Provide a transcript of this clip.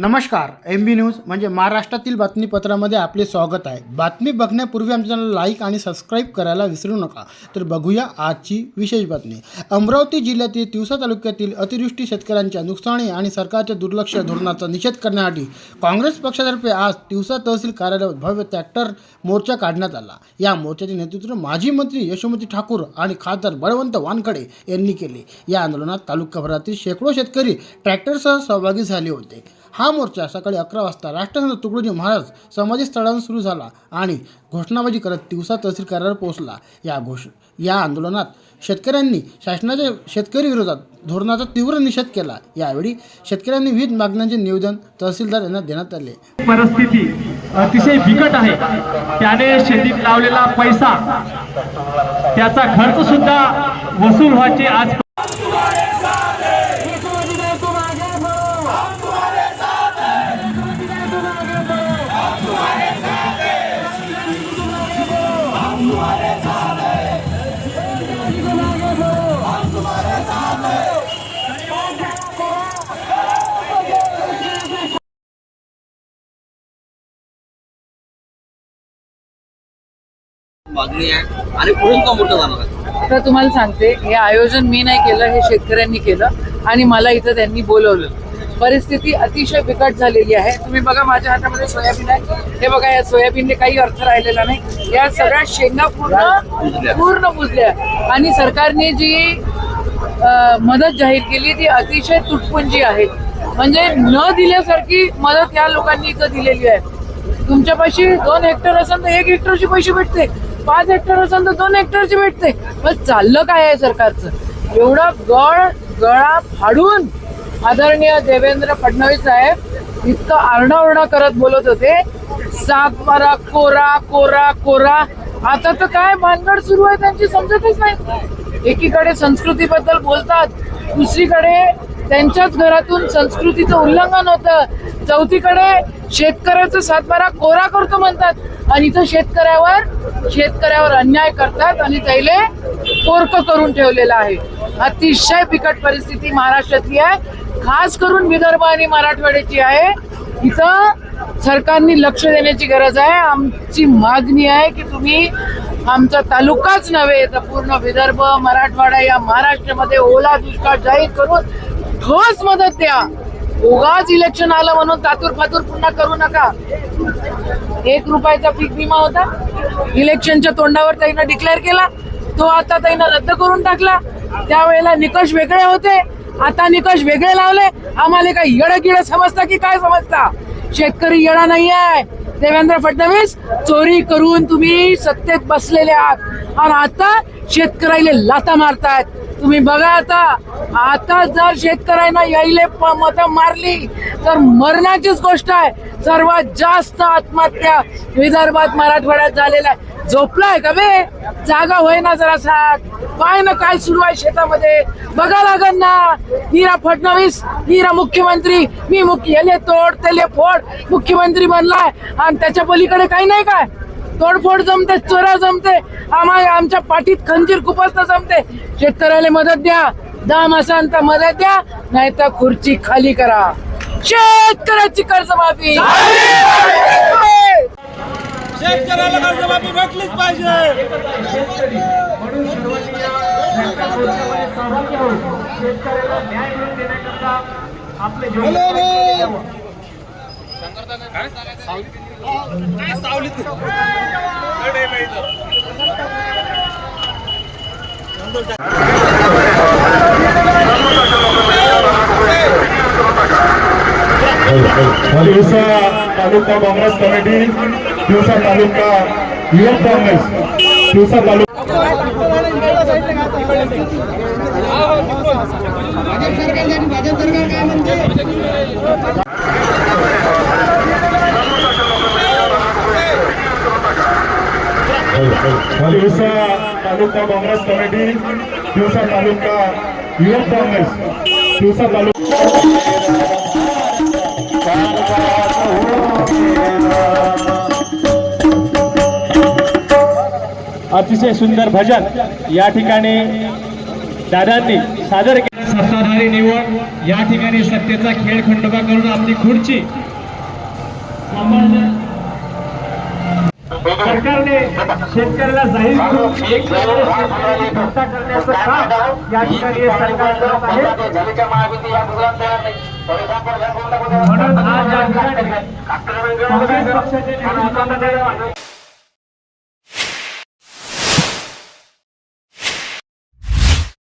नमस्कार एम बी न्यूज म्हणजे महाराष्ट्रातील बातमीपत्रामध्ये आपले स्वागत आहे. बातमी बघण्यापूर्वी आमच्या चॅनल लाईक आणि सबस्क्राईब करायला विसरू नका. तर बघूया आजची विशेष बातमी. अमरावती जिल्ह्यातील तिवसा तालुक्यातील अतिवृष्टी शेतकऱ्यांच्या नुकसानी आणि सरकारच्या दुर्लक्ष धोरणाचा निषेध करण्यासाठी काँग्रेस पक्षातर्फे आज तिवसा तहसील कार्यालयात भव्य ट्रॅक्टर मोर्चा काढण्यात आला. या मोर्चाचे नेतृत्व माजी मंत्री यशोमती ठाकूर आणि खासदार बळवंत वानखडे यांनी केले. या आंदोलनात तालुकाभरातील शेकडो शेतकरी ट्रॅक्टरसह सहभागी झाले होते. हा मोर्चा सकाळी अकरा वाजता राष्ट्रसंत तुकडोजी महाराज समाधी स्थळांवर सुरू झाला आणि घोषणाबाजी करत तिवसा तहसील कार्यालयावर पोहोचला. या घोष या आंदोलनात शेतकऱ्यांनी शासनाच्या शेतकरी विरोधात धोरणाचा तीव्र निषेध केला. यावेळी शेतकऱ्यांनी विविध मागण्यांचे निवेदन तहसीलदार यांना देण्यात आले. परिस्थिती अतिशय बिकट आहे. त्याने शेतीत लावलेला पैसा त्याचा खर्च सुद्धा वसूल व्हायचे आज मागणी आहे. आणि पुढून का मोठं जाणार आहे? आता तुम्हाला सांगते हे आयोजन मी नाही केलं हे शेतकऱ्यांनी केलं आणि मला इथं त्यांनी बोलवलं. परिस्थिती अतिशय बिकट झालेली आहे. तुम्ही बघा माझ्या हातामध्ये सोयाबीन आहे. हे बघा या सोयाबीनने काही अर्थ राहिलेला नाही. या सगळ्या शेंगा पूर्ण पूर्ण बुजल्या आणि सरकारने जी अ, मदत जाहीर केली ती अतिशय तुटपुंजी आहे. म्हणजे न दिल्यासारखी मदत या लोकांनी इथं दिलेली आहे. तुमच्यापाशी दोन हेक्टर असेल तर एक हेक्टरचे पैसे भेटते. पाच हेक्टर असेल तर दोन हेक्टरची भेटते. पण चाललं काय आहे सरकारचं? एवढा गळ गळा फाडून आदरणीय देवेंद्र फडणवीस साहेब इतकं आरडाओरडा करत बोलत होते. सातबारा कोरा कोरा कोरा. आता तर काय भानगड सुरू आहे त्यांची समजतच नाही. एकीकडे संस्कृतीबद्दल बोलतात दुसरीकडे त्यांच्याच घरातून संस्कृतीचं उल्लंघन होतं. चौथीकडे शेतकऱ्याचा सातबारा कोरा करतो म्हणतात. आणि इथं शेतकऱ्यावर शेतकऱ्यावर अन्याय करतात आणि त्याले पोरक करून ठेवलेलं आहे. अतिशय बिकट परिस्थिती महाराष्ट्रातली आहे. खास करून विदर्भ आणि मराठवाड्याची आहे. इथं सरकारने लक्ष देण्याची गरज आहे. आमची मागणी आहे की तुम्ही आमचा तालुकाच नव्हे तर पूर्ण विदर्भ मराठवाडा या महाराष्ट्रामध्ये ओला दुष्काळ जाहीर करून ठोस मदत द्या. उगाच इलेक्शन आलं म्हणून तातूर फातूर पुन्हा करू नका. एक रुपयाचा पीक विमा होता. इलेक्शनच्या तोंडावर त्यांना डिक्लेअर केला. तो आता त्यांना रद्द करून टाकला. त्यावेळेला निकष वेगळे होते. आता निकष वेगळे लावले. आम्हाला काय येडं गिड समजता की काय समजता? शेतकरी येडा नाही आहे. देवेंद्र फडणवीस चोरी करून तुम्ही सत्तेत बसलेले आहात. आणि आता शेतकऱ्याला लाता मारतायत. तुम्ही बघा आता. आता जर शेतकऱ्यांना यायले मत मारली तर मरणाचीच गोष्ट आहे. सर्वात जास्त आत्महत्या विदर्भात मराठवाड्यात झालेल्या आहे. झोपलाय का बे? जागा होय ना जरा पाय ना काय सुरू आहे शेतामध्ये. बघा लागन ना. नीरा फडणवीस नीरा मुख्यमंत्री. मी मुख्य याले तोड तेले फोड मुख्यमंत्री बनलाय. आणि त्याच्या पलीकडे काही नाही काय? तोडफोड जमते चोरा जमते आम्हा आमच्या पाठीत खंजीर खुपसता जमते. शेतकऱ्याला मदत द्या दाम असाल तर मदत द्या नाही तर खुर्ची खाली करा. शेतकऱ्याची कर्जमाफी. शेतकऱ्याला कर्जमाफी भेटलीच पाहिजे. शेतकऱ्याला न्याय मिळवून देण्याकरता आपले जे दिवसा तालुका काँग्रेस कमिटी दिवसा तालुका युवक काँग्रेस दिवसा तालुका दिवसा तालुका काँग्रेस कमिटी दिवसा तालुका युवक काँग्रेस दिवसा तालुका अतिशय सुंदर भजन या ठिकाणी दादांनी सादर केला सत्ताधारी निवड या ठिकाणी सत्तेचा खेळ खंडोबा करून आपली खुर्ची. सरकारने शेतकऱ्याला जाहीर करून एक करण्याचं काम या ठिकाणी सरकार करत आहे. म्हणून आज या ठिकाणी काँग्रेस पक्षाचे